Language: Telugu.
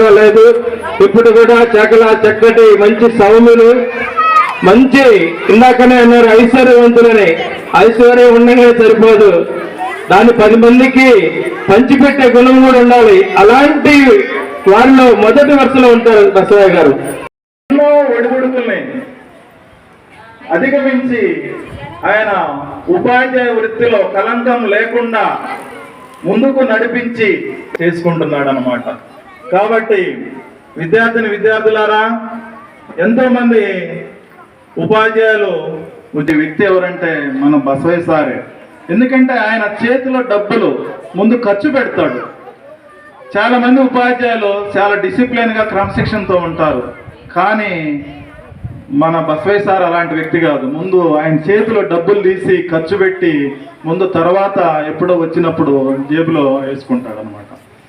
కూడా లేదు. ఇప్పుడు కూడా చకల చక్కటి మంచి సౌమ్యులు మంచి ఇందాకనే అన్నారు ఐశ్వర్యవంతులని. ఐశ్వర్యం ఉండగానే సరిపోదు. దాన్ని పది మందికి పంచిపెట్టే గుణం కూడా ఉండాలి. అలాంటి వారిలో మొదటి వరుసలో ఉంటారు బసవయ్య గారు. ఎన్నో ఒడిదుడుకుల్ని అధిగమించి ఆయన ఉపాధ్యాయ వృత్తిలో కలంకం లేకుండా ముందుకు నడిపించి చేసుకుంటున్నాడు అనమాట కాబట్టి విద్యార్థిని విద్యార్థులారా ఎంతో మంది ఉపాధ్యాయులు ఉద్య వ్యక్తి ఎవరంటే మన బసవయ్య సారే. ఎందుకంటే ఆయన చేతిలో డబ్బులు ముందు ఖర్చు పెడతాడు. చాలా మంది ఉపాధ్యాయులు చాలా డిసిప్లిన్గా క్రమశిక్షణతో ఉంటారు. కానీ మన బసవయ్య సార్ అలాంటి వ్యక్తి కాదు. ముందు ఆయన చేతిలో డబ్బులు తీసి ఖర్చు పెట్టి ముందు తర్వాత ఎప్పుడో వచ్చినప్పుడు జేబులో వేసుకుంటాడు అనమాట